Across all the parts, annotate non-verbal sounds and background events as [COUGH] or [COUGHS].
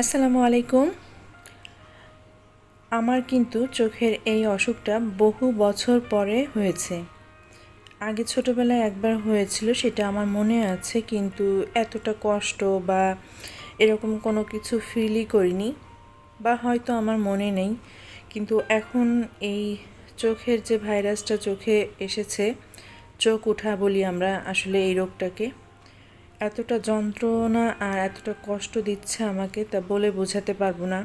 আসসালামু আলাইকুম। আমার কিন্তু চোখের এই অসুখটা বহু বছর পরে হয়েছে। আগে ছোটোবেলায় একবার হয়েছিল, সেটা আমার মনে আছে, কিন্তু এতটা কষ্ট বা এরকম কোনো কিছু ফিলই করিনি বা হয়তো আমার মনে নেই। কিন্তু এখন এই চোখের যে ভাইরাসটা চোখে এসেছে, চোখ উঠা বলি আমরা আসলে এই রোগটাকে। এতটা যন্ত্রণা আর এতটা কষ্ট দিচ্ছে আমাকে তা বলে বোঝাতে পারব না।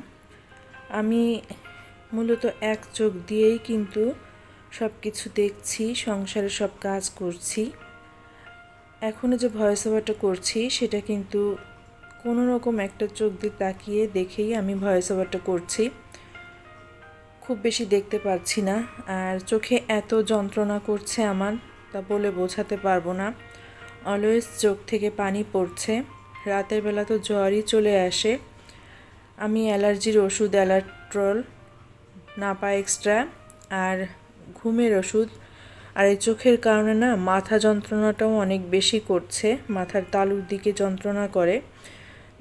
আমি মূলত এক চোখ দিয়েই কিন্তু সব কিছু দেখছি, সংসারে সব কাজ করছি। এখনও যে ভয়েস ওভারটা করছি, সেটা কিন্তু কোনো রকম একটা চোখ দিয়ে তাকিয়ে দেখেই আমি ভয়েস ওভারটা করছি। খুব বেশি দেখতে পারছি না, আর চোখে এত যন্ত্রণা করছে আমার, তা বলে বোঝাতে পারব না। অলওয়েজ চোখ থেকে পানি পড়ছে। রাতের বেলা তো জ্বরই চলে আসে। আমি অ্যালার্জির ওষুধ, অ্যালাট্রল, নাপা এক্সট্রা আর ঘুমের ওষুধ। আর এই চোখের কারণে না মাথা যন্ত্রণাটাও অনেক বেশি করছে, মাথার তালুর দিকে যন্ত্রণা করে।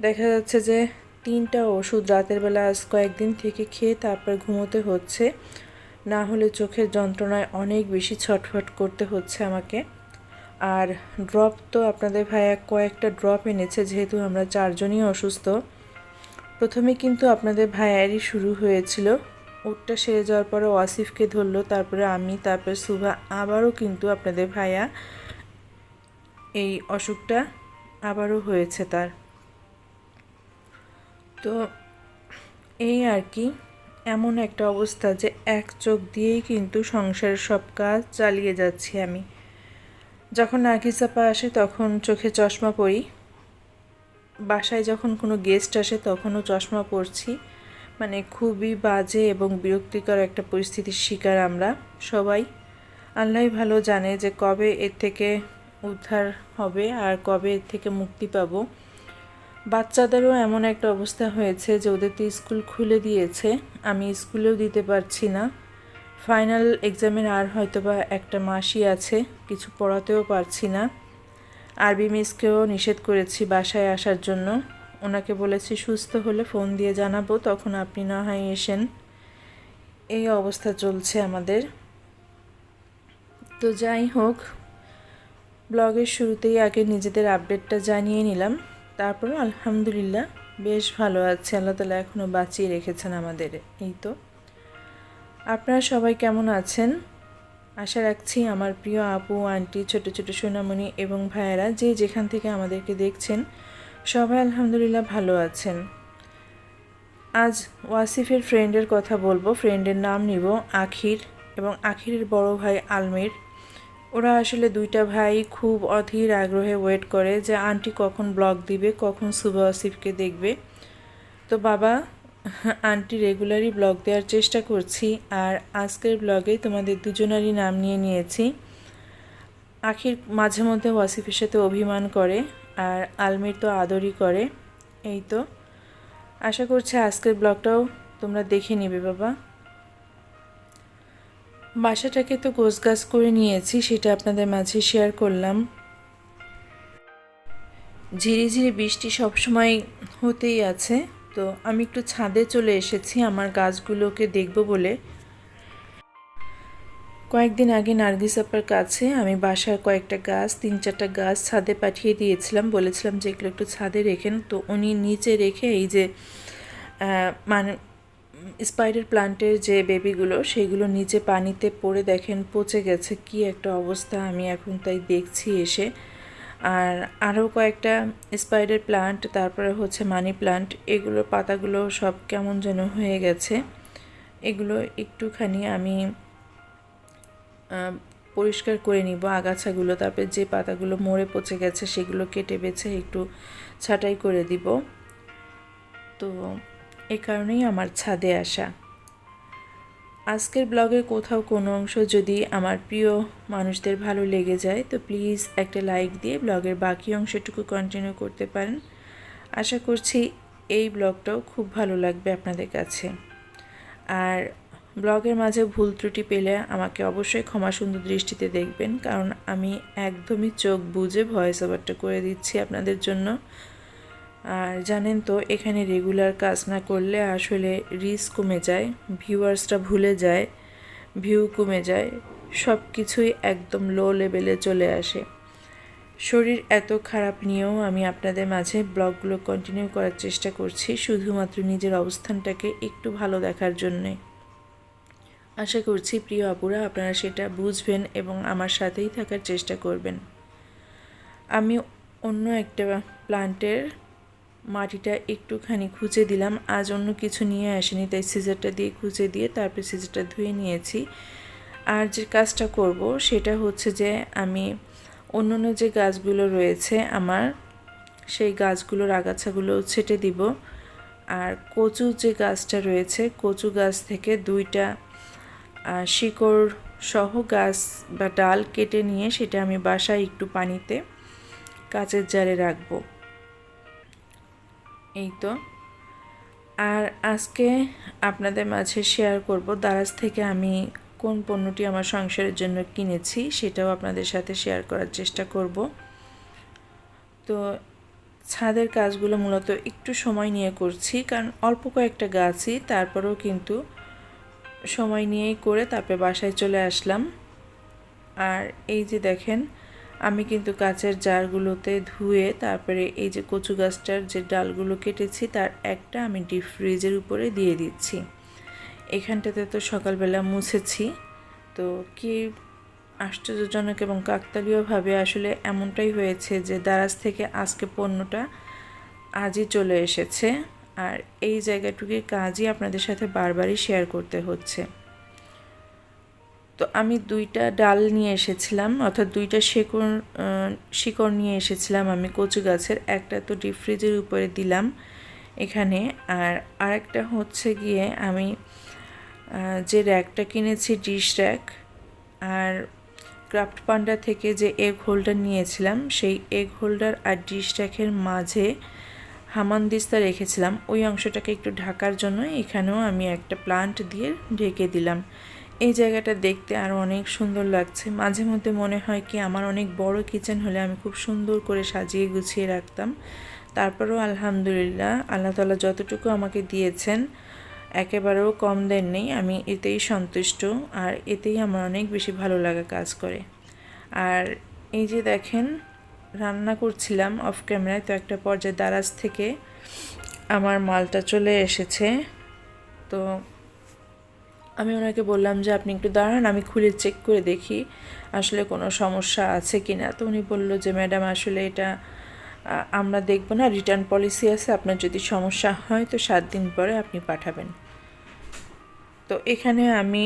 দেখা যাচ্ছে যে তিনটা ওষুধ রাতের বেলা আজ কয়েকদিন থেকে খেয়ে তারপর ঘুমোতে হচ্ছে। না হলে চোখের যন্ত্রণায় অনেক বেশি ছটফট করতে হচ্ছে আমাকে। আর ড্রপ তো আপনাদের ভাইয়া কয়েকটা ড্রপ এনেছে, যেহেতু আমরা চারজনই অসুস্থ। প্রথমে কিন্তু আপনাদের ভাইয়ারই শুরু হয়েছিল। ওরটা সেরে যাওয়ার পরে ওয়াসিফকে ধরলো, তারপরে আমি, তারপরে সুভা, আবারও কিন্তু আপনাদের ভাইয়া এই অসুখটা আবারও হয়েছে তার। তো এই আর কি, এমন একটা অবস্থা যে এক চোখ দিয়েই কিন্তু সংসারের সব কাজ চালিয়ে যাচ্ছি আমি। যখন নার্গিসাপা আসে, তখন চোখে চশমা পরি। বাসায় যখন কোনো গেস্ট আসে, তখনও চশমা পরছি। মানে খুবই বাজে এবং বিরক্তিকর একটা পরিস্থিতির শিকার আমরা সবাই। আল্লাহ ভালো জানে যে কবে এর থেকে উদ্ধার হবে আর কবে এর থেকে মুক্তি পাব। বাচ্চাদেরও এমন একটা অবস্থা হয়েছে যে ওদের তো স্কুল খুলে দিয়েছে। আমি স্কুলেও দিতে পারছি না। ফাইনাল এক্সামের আর হয়তো বা একটা মাসই আছে, কিছু পড়াতেও পারছি না। আরবি মিসকেও নিষেধ করেছি বাসায় আসার জন্য। ওনাকে বলেছি, সুস্থ হলে ফোন দিয়ে জানাব, তখন আপনি না হয় এসেন। এই অবস্থা চলছে আমাদের। তো যাই হোক, ব্লগের শুরুতেই আগে নিজেদের আপডেটটা জানিয়ে নিলাম। তারপরে আলহামদুলিল্লাহ, বেশ ভালো আছে। আল্লাহ তালা এখনও বাঁচিয়ে রেখেছেন আমাদের। এই তো। আপনারা সবাই কেমন আছেন? আশা রাখছি আমার প্রিয় আপু, আন্টি, ছোট ছোট সোনামণি এবং ভাইয়েরা যে যেখান থেকে আমাদেরকে দেখছেন, সবাই আলহামদুলিল্লাহ ভালো আছেন। আজ ওয়াসিফের ফ্রেন্ডের কথা বলব। ফ্রেন্ডের নাম নিব আখির এবং আখিরের বড় ভাই আলমির। ওরা আসলে দুইটা ভাই খুব অধীর আগ্রহে ওয়েট করে যে আন্টি কখন ব্লগ দিবে, কখন সুবা ওয়াসিফকে দেখবে। তো বাবা আন্টি রেগুলারই ব্লগ দেওয়ার চেষ্টা করছি, আর আজকের ব্লগে তোমাদের দুজনারই নাম নিয়ে নিয়েছি। আখির মাঝে মধ্যে ওয়াসিফের সাথে অভিমান করে, আর আলমির তো আদরই করে। এই তো। আশা করছি আজকের ব্লগটাও তোমরা দেখে নেবে বাবা। বাসাটাকে তো গোছগাছ করে নিয়েছি, সেটা আপনাদের মাঝে শেয়ার করলাম। ঝিরিঝিরি বৃষ্টি সবসময় হতেই আছে। তো আমি একটু ছাদে চলে এসেছি, আমার গাছগুলোকে দেখব বলে। কয়েকদিন আগে নার্গিস আপার কাছে আমি বাসার কয়েকটা গাছ, তিন চারটা গাছ ছাদে পাঠিয়ে দিয়েছিলাম। বলেছিলাম যে এগুলো একটু ছাদে রেখেন তো উনি নিচে রেখে এই যে মানে স্পাইডার প্লান্টের যে বেবিগুলো সেগুলো নিচে পানিতে পড়ে দেখেন, পচে গেছে। কি একটা অবস্থা, আমি এখন তাই দেখছি এসে। আর আরও কয়েকটা স্পাইডার প্লান্ট তারপরে হচ্ছে মানি প্লান্ট এগুলোর পাতাগুলো সব কেমন যেন হয়ে গেছে। এগুলো একটুখানি আমি পরিষ্কার করে নিব। আগাছাগুলো, তারপরে যে পাতাগুলো মরে পচে গেছে, সেগুলো কেটে বেছে একটু ছাটাই করে দিব। তো এ কারণেই আমার ছাদে আসা। আজকের ব্লগের কোথাও কোনো অংশ যদি আমার প্রিয় মানুষদের ভালো লেগে যায়, তো প্লিজ একটা লাইক দিয়ে ব্লগের বাকি অংশটুকু কন্টিনিউ করতে পারেন। আশা করছি এই ব্লগটাও খুব ভালো লাগবে আপনাদের কাছে। আর ব্লগের মাঝে ভুল ত্রুটি পেলে আমাকে অবশ্যই ক্ষমা সুন্দর দৃষ্টিতে দেখবেন, কারণ আমি একদমই চোখ বুঝে ভয়েস ওভারটা করে দিচ্ছি আপনাদের জন্য। আর জানেন তো, এখানে রেগুলার কাজ না করলে আসলে রিস্ক কমে যায় ভিউয়ার্সটা ভুলে যায় ভিউ কমে যায় সব কিছুই একদম লো লেভেলে চলে আসে। শরীর এত খারাপ নিয়েও আমি আপনাদের মাঝে ব্লগগুলো কন্টিনিউ করার চেষ্টা করছি, শুধুমাত্র নিজের অবস্থানটাকে একটু ভালো দেখার জন্যে। আশা করছি প্রিয় আপুরা, আপনারা সেটা বুঝবেন এবং আমার সাথেই থাকার চেষ্টা করবেন। আমি অন্য একটা প্লান্টের মাটিটা একটুখানি খুঁজে দিলাম। আজ অন্য কিছু নিয়ে আসেনি, তাই সিজারটা দিয়ে খুঁজে দিয়ে তারপরে সিজারটা ধুয়ে নিয়েছি। আর যে কাজটা করব সেটা হচ্ছে যে আমি অন্য অন্য যে গাছগুলো রয়েছে আমার, সেই গাছগুলোর আগাছাগুলো ছেটে দিব। আর কচু যে গাছটা রয়েছে, কচু গাছ থেকে দুইটা শিকড় সহ গাছ বা ডাল কেটে নিয়ে সেটা আমি বাসায় একটু পানিতে কাচের জারে রাখব। এই তো। আর আজকে আপনাদের মাঝে শেয়ার করব দারাজ থেকে আমি কোন পণ্যটি আমার সংসারের জন্য কিনেছি সেটাও আপনাদের সাথে শেয়ার করার চেষ্টা করব। তো ছাদের কাজগুলো মূলত একটু সময় নিয়ে করছি, কারণ অল্প কয়েকটা গাছই, তারপরেও কিন্তু সময় নিয়েই করে তারপরে বাসায় চলে আসলাম। আর এই যে দেখেন আমি কিন্তু কাচের জারগুলোতে ধুয়ে তারপরে এই যে কচু গাছটার যে ডালগুলো কেটেছি, তার একটা আমি ডিপ ফ্রিজের উপরে দিয়ে দিচ্ছি। এখানটাতে তো সকালবেলা মুছেছি। তো কি আশ্চর্যজনক এবং কাকতালীয়ভাবে আসলে এমনটাই হয়েছে যে দারাজ থেকে আজকে পণ্যটা আজই চলে এসেছে। আর এই জায়গাটুকুর কাজই আপনাদের সাথে বারবারই শেয়ার করতে হচ্ছে। তো আমি দুইটা ডাল নিয়ে এসেছিলাম, অর্থাৎ দুইটা শিকড় শিকড় নিয়ে এসেছিলাম আমি কচু গাছের। একটা তো ডিপ ফ্রিজের উপরে দিলাম এখানে। আর আরেকটা হচ্ছে গিয়ে আমি যে র্যাকটা কিনেছি ডিশ র্যাক আর ক্রাফট পান্ডা থেকে যে এগ হোল্ডার নিয়েছিলাম, সেই এগ হোল্ডার আর ডিশ র্যাকের মাঝে হামানদিস্তা রেখেছিলাম। ওই অংশটাকে একটু ঢাকার জন্য এখানেও আমি একটা প্লান্ট দিয়ে ঢেকে দিলাম। এই জায়গাটা দেখতে আরও অনেক সুন্দর লাগছে। মাঝে মধ্যে মনে হয় কি আমার অনেক বড় কিচেন হলে আমি খুব সুন্দর করে সাজিয়ে গুছিয়ে রাখতাম। তারপরেও আলহামদুলিল্লাহ, আল্লাহ তালা যতটুকু আমাকে দিয়েছেন, একেবারেও কম দেন নেই। আমি এতেই সন্তুষ্ট আর এতেই আমার অনেক বেশি ভালো লাগা কাজ করে। আর এই যে দেখেন, রান্না করছিলাম অফ ক্যামেরায় তো একটা পর্যায়ে দারাজ থেকে আমার মালটা চলে এসেছে। তো আমি ওনাকে বললাম যে, আপনি একটু দাঁড়ান, আমি খুলে চেক করে দেখি আসলে কোনো সমস্যা আছে কি না তো উনি বলল যে, ম্যাডাম, আসলে এটা আমরা দেখব না। রিটার্ন পলিসি আছে, আপনার যদি সমস্যা হয় তো সাত দিন পরে আপনি পাঠাবেন। তো এখানে আমি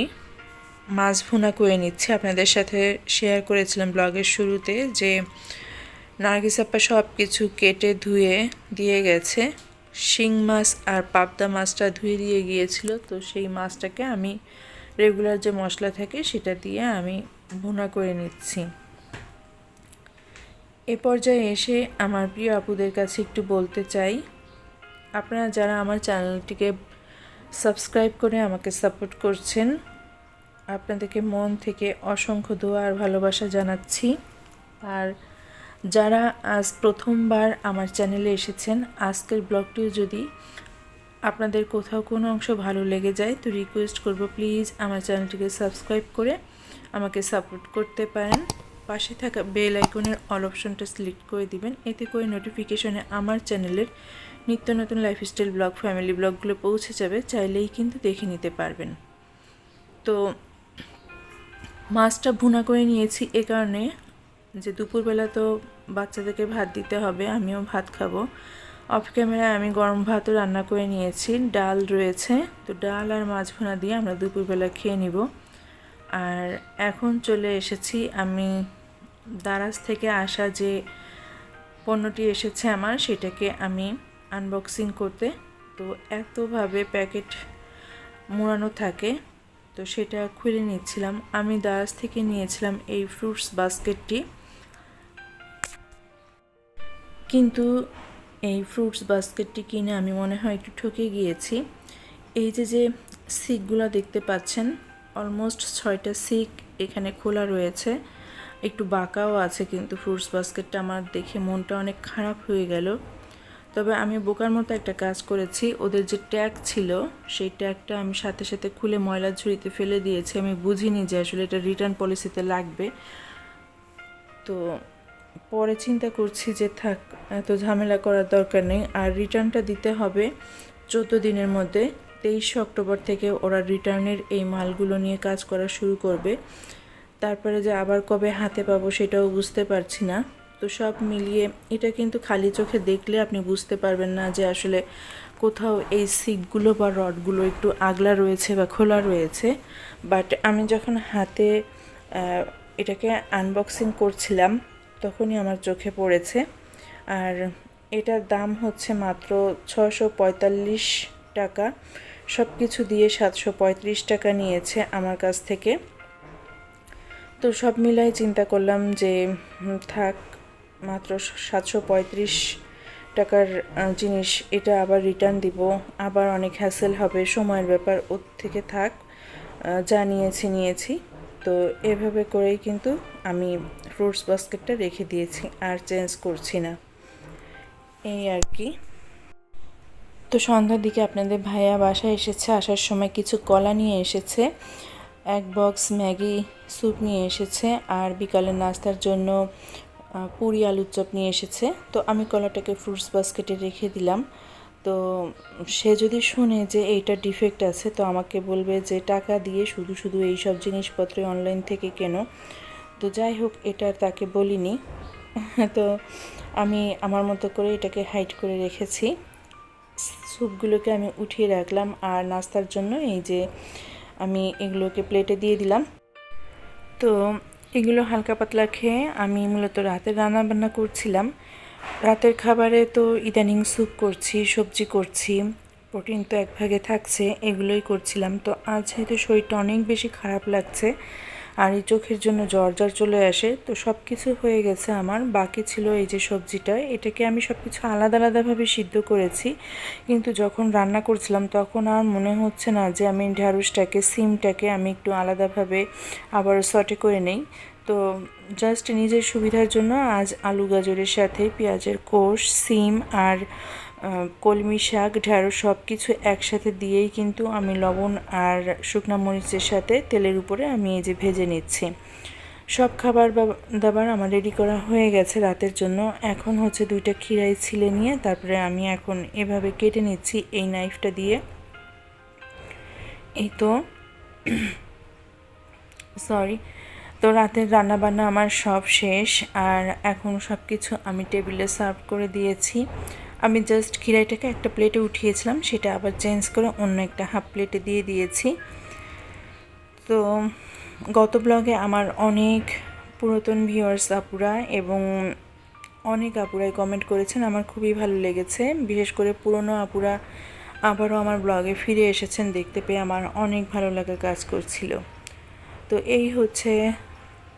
মাছ ভুনা করে নিচ্ছি। আপনাদের সাথে শেয়ার করেছিলাম ব্লগের শুরুতে যে, নার্গিস আপা সব কিছু কেটে ধুয়ে দিয়ে গেছে। শিং মাছ আর পাবদা মাছটা ধুয়ে দিয়ে গিয়েছিল, তো সেই মাছটাকে আমি রেগুলার যে মশলা থাকে সেটা দিয়ে আমি ভুনা করে নিচ্ছি। এ পর্যায়ে এসে আমার প্রিয় আপুদের কাছে একটু বলতে চাই, আপনারা যারা আমার চ্যানেলটিকে সাবস্ক্রাইব করে আমাকে সাপোর্ট করছেন, আপনাদেরকে মন থেকে অসংখ্য দোয়া আর ভালোবাসা জানাচ্ছি। আর যারা আজ প্রথমবার আমার চ্যানেলে এসেছেন, আজকের ব্লগটিও যদি আপনাদের কোথাও কোনো অংশ ভালো লেগে যায়, তো রিকোয়েস্ট করব প্লিজ আমার চ্যানেলটিকে সাবস্ক্রাইব করে আমাকে সাপোর্ট করতে পারেন। পাশে থাকা বেল আইকনের অল অপশনটা সিলেক্ট করে দিবেন। এতে করে নোটিফিকেশনে আমার চ্যানেলের নিত্য নতুন লাইফস্টাইল ব্লগ ফ্যামিলি ব্লগগুলো পৌঁছে যাবে, চাইলেই কিন্তু দেখে নিতে পারবেন। তো মাছটা ভুনা করে নিয়েছি এ কারণে যে দুপুরবেলা তো বাচ্চাদেরকে ভাত দিতে হবে, আমিও ভাত খাব। অফ ক্যামেরায় আমি গরম ভাতও রান্না করে নিয়েছি, ডাল রয়েছে। তো ডাল আর মাছ ভুনা দিয়ে আমরা দুপুরবেলা খেয়ে নিব। আর এখন চলে এসেছি আমি দারাজ থেকে আসা যে পণ্যটি এসেছে আমার, সেটাকে আমি আনবক্সিং করতে। তো এতভাবে প্যাকেট মোড়ানো থাকে, তো সেটা খুলে নিচ্ছিলাম। আমি দারাজ থেকে নিয়েছিলাম এই ফ্রুটস বাস্কেটটি কিন্তু এই ফ্রুটস বাস্কেটটি কিনে আমি মনে হয় একটু ঠকে গিয়েছি। এই যে যে সিকগুলো দেখতে পাচ্ছেন অলমোস্ট ছয়টা সিক এখানে খোলা রয়েছে। একটু বাঁকাও আছে কিন্তু ফ্রুটস বাস্কেটটা আমার দেখে মনটা অনেক খারাপ হয়ে গেল। তবে আমি বোকার মতো একটা কাজ করেছি। ওদের যে ট্যাগ ছিল, সেই ট্যাগটা আমি সাথে সাথে খুলে ময়লার ঝুড়িতে ফেলে দিয়েছি। আমি বুঝিনি যে আসলে এটা রিটার্ন পলিসিতে লাগবে। তো পরে চিন্তা করছি যে থাক, এত ঝামেলা করার দরকার নেই। আর রিটার্নটা দিতে হবে চোদ্দ দিনের মধ্যে। তেইশে অক্টোবর থেকে ওরা রিটার্নের এই মালগুলো নিয়ে কাজ করা শুরু করবে। তারপরে যে আবার কবে হাতে পাবো সেটাও বুঝতে পারছি না। তো সব মিলিয়ে এটা কিন্তু খালি চোখে দেখলে আপনি বুঝতে পারবেন না যে আসলে কোথাও এই সিকগুলো বা রডগুলো একটু আগলা রয়েছে বা খোলা রয়েছে। বাট আমি যখন হাতে এটাকে আনবক্সিং করছিলাম তখনই আমার চোখে পড়েছে। আর এটার দাম হচ্ছে মাত্র ছশো পঁয়তাল্লিশ টাকা। সব কিছু দিয়ে সাতশো পঁয়ত্রিশ টাকা নিয়েছে আমার কাছ থেকে। তো সব মিলাই চিন্তা করলাম যে থাক, মাত্র সাতশো পঁয়ত্রিশ টাকার জিনিস, এটা আবার রিটার্ন দিব, আবার অনেক হ্যাসেল হবে, সময়ের ব্যাপার, ওর থেকে থাক যা নিয়েছি নিয়েছি। তো এভাবে করেই কিন্তু আমি ফ্রুটস বাস্কেটটা রেখে দিয়েছি আর চেঞ্জ করছি না। এই আর কি। তো সন্ধ্যার দিকে আপনাদের ভাইয়া বাসায় এসেছে, আসার সময় কিছু কলা নিয়ে এসেছে, এক বক্স ম্যাগি স্যুপ নিয়ে এসেছে আর বিকালের নাস্তার জন্য পুরি আলুর চপ নিয়ে এসেছে। তো আমি কলাটাকে ফ্রুটস বাস্কেটে রেখে দিলাম। তো সে যদি শুনে যে এইটা ডিফেক্ট আছে, তো আমাকে বলবে যে টাকা দিয়ে শুধু শুধু এই সব জিনিসপত্র অনলাইন থেকে কেনো। তো যাই হোক, এটা তাকে বলিনি। [LAUGHS] তো আমি আমার মতো করে এটাকে হাইড করে রেখেছি। স্যুপগুলোকে আমি উঠিয়ে রাখলাম আর নাস্তার জন্য এই যে আমি এগুলোকে প্লেটে দিয়ে দিলাম। তো এগুলো হালকা পাতলা খেয়ে আমি মূলত রাতের রান্না বান্না করছিলাম। রাতের খাবারে তো ইদানিং স্যুপ করছি, সবজি করছি, প্রোটিন তো এক ভাগে থাকছে, এগুলোই করছিলাম। তো আজ যেহেতু শরীরটা অনেক বেশি খারাপ লাগছে আর এই চোখের জন্য জ্বর জ্বর চলে আসে। তো সব কিছু হয়ে গেছে আমার, বাকি ছিল এই যে সবজিটা। এটাকে আমি সব কিছু আলাদা আলাদাভাবে সিদ্ধ করেছি। কিন্তু যখন রান্না করছিলাম তখন আর মনে হচ্ছে না যে আমি ঢ্যাঁড়সটাকে সিমটাকে আমি একটু আলাদাভাবে আবার সটে করে নেই। তো জাস্ট নিজের সুবিধার জন্য আজ আলু গাজরের সাথে পেঁয়াজের কোষ, সিম আর কলমি শাক ঢ্যাঁড়স সব কিছু একসাথে দিয়েই কিন্তু আমি লবণ আর শুকনো মরিচের সাথে তেলের উপরে আমি এই যে ভেজে নিচ্ছি। সব খাবার দাবার আমার রেডি করা হয়ে গেছে রাতের জন্য। এখন হচ্ছে দুইটা খিরাই ছিলে নিয়ে তারপরে আমি এখন এভাবে কেটে নিচ্ছি এই নাইফটা দিয়ে। এই তো [COUGHS] সরি তো রাতের রান্না বান্না আমার সব শেষ, আর এখন সব কিছু আমি টেবিলে সার্ভ করে দিয়েছি। আমি জাস্ট খিরাইটাকে একটা প্লেটে উঠিয়েছিলাম, সেটা আবার চেঞ্জ করে অন্য একটা হাফ প্লেটে দিয়ে দিয়েছি। তো গত ব্লগে আমার অনেক পুরাতন ভিউয়ার্স আপুরা এবং অনেক আপুরাই কমেন্ট করেছেন, আমার খুবই ভালো লেগেছে। বিশেষ করে পুরনো আপুরা আবারও আমার ব্লগে ফিরে এসেছেন, দেখতে পেয়ে আমার অনেক ভালো লাগা কাজ করছিল। তো এই হচ্ছে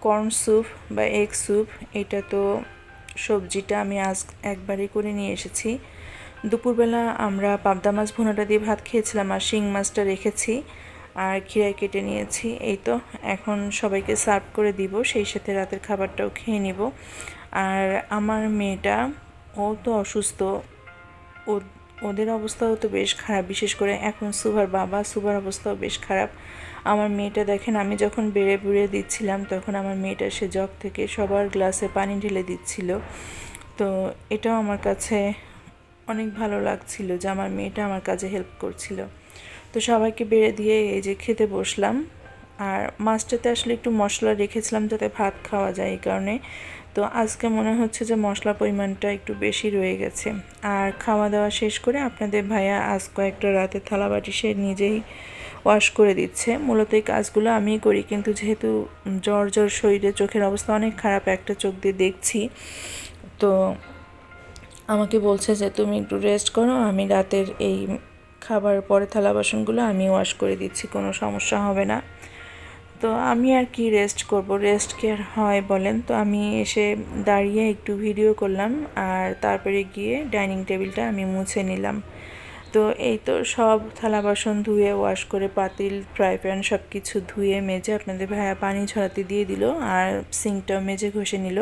কর্ন স্যুপ বা এগ স্যুপ, এটা তো সবজিটা আমি আজ একবারই করে নিয়ে এসেছি। দুপুরবেলা আমরা পাবদা মাছ ভুনাটা দিয়ে ভাত খেয়েছিলাম আর শিং মাছটা রেখেছি আর খিরাই কেটে নিয়েছি। এই তো, এখন সবাইকে সার্ভ করে দিব, সেই সাথে রাতের খাবারটাও খেয়ে নিব। আর আমার মেয়েটা, ও তো অসুস্থ, ও ওদের অবস্থাও তো বেশ খারাপ, বিশেষ করে এখন সুভার বাবা, সুভার অবস্থাও বেশ খারাপ। আমার মেয়েটা দেখেন, আমি যখন বেড়ে বুড়ে দিচ্ছিলাম, তখন আমার মেয়েটা সে জগ থেকে সবার গ্লাসে পানি ঢেলে দিচ্ছিল। তো এটাও আমার কাছে অনেক ভালো লাগছিল যে আমার মেয়েটা আমার কাজে হেল্প করছিল। তো সবাইকে বেড়ে দিয়ে এই যে খেতে বসলাম। আর মাছটাতে আসলে একটু মশলা রেখেছিলাম যাতে ভাত খাওয়া যায় এই কারণে। তো আজকে মনে হচ্ছে যে মশলা পরিমাণটা একটু বেশি রয়ে গেছে। আর খাওয়া দাওয়া শেষ করে আপনাদের ভাইয়া আজ কয়েকটা রাতে থালাবাটি সে নিজেই ওয়াশ করে দিচ্ছে। মূলত এই কাজগুলো আমিই করি, কিন্তু যেহেতু জ্বর জ্বর শরীরে চোখের অবস্থা অনেক খারাপ, একটা চোখ দিয়ে দেখছি। তো আমাকে বলছে যে, তুমি একটু রেস্ট করো, আমি রাতের এই খাবার পরে থালা বাসনগুলো আমি ওয়াশ করে দিচ্ছি, কোনো সমস্যা হবে না। তো আমি আর কি রেস্ট করব? রেস্ট কি আর হয় বলেন? তো আমি এসে দাঁড়িয়ে একটু ভিডিও করলাম আর তারপরে গিয়ে ডাইনিং টেবিলটা আমি মুছে নিলাম। তো এই তো সব থালা বাসন ধুয়ে ওয়াশ করে, পাতিল ফ্রাই প্যান সব কিছু ধুয়ে, মেজে আপনাদের ভাইয়া পানি ছড়াতে দিয়ে দিল আর সিঙ্কটাও মেজে ঘষে নিল।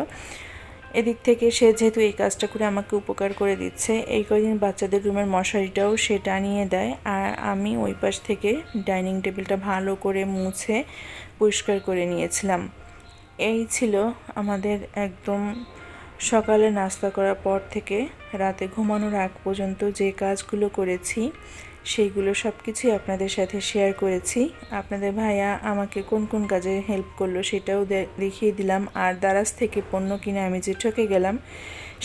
এদিক থেকে সে যেহেতু এই কাজটা করে আমাকে উপকার করে দিচ্ছে, এই কদিন বাচ্চাদের রুমের মশারিটাও সে টানিয়ে দেয়। আর আমি ওই পাশ থেকে ডাইনিং টেবিলটা ভালো করে মুছে পরিষ্কার করে নিয়েছিলাম। এই ছিল আমাদের একদম সকালে নাস্তা করার পর থেকে রাতে ঘুমানোর আগ পর্যন্ত যে কাজগুলো করেছি, সেইগুলো সব কিছুই আপনাদের সাথে শেয়ার করেছি। আপনাদের ভাইয়া আমাকে কোন কোন কাজে হেল্প করল সেটাও দেখিয়ে দিলাম। আর দারাজ থেকে পণ্য কিনে আমি যে ঠকে গেলাম,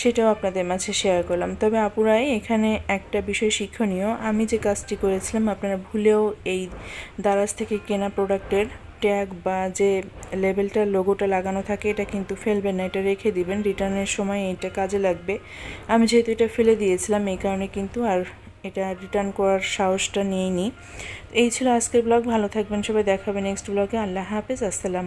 সেটাও আপনাদের মাঝে শেয়ার করলাম। তবে আপুরাই এখানে একটা বিষয় শিক্ষণীয়। আমি যে কাজটি করেছিলাম, আপনারা ভুলেও এই দারাজ থেকে কেনা প্রোডাক্টের ট্যাগ বা যে লেবেলটা লোগোটা লাগানো থাকে, এটা কিন্তু ফেলবেন না, এটা রেখে দিবেন। রিটার্নের সময় এটা কাজে লাগবে। আমি যেহেতু এটা ফেলে দিয়েছিলাম, এই কারণে কিন্তু আর এটা রিটার্ন করার সাহসটা নিইনি। এই ছিল আজকের ব্লগ ভালো থাকবেন সবাই, দেখাবে নেক্সট ব্লগে আল্লাহ হাফেজ, আসসালাম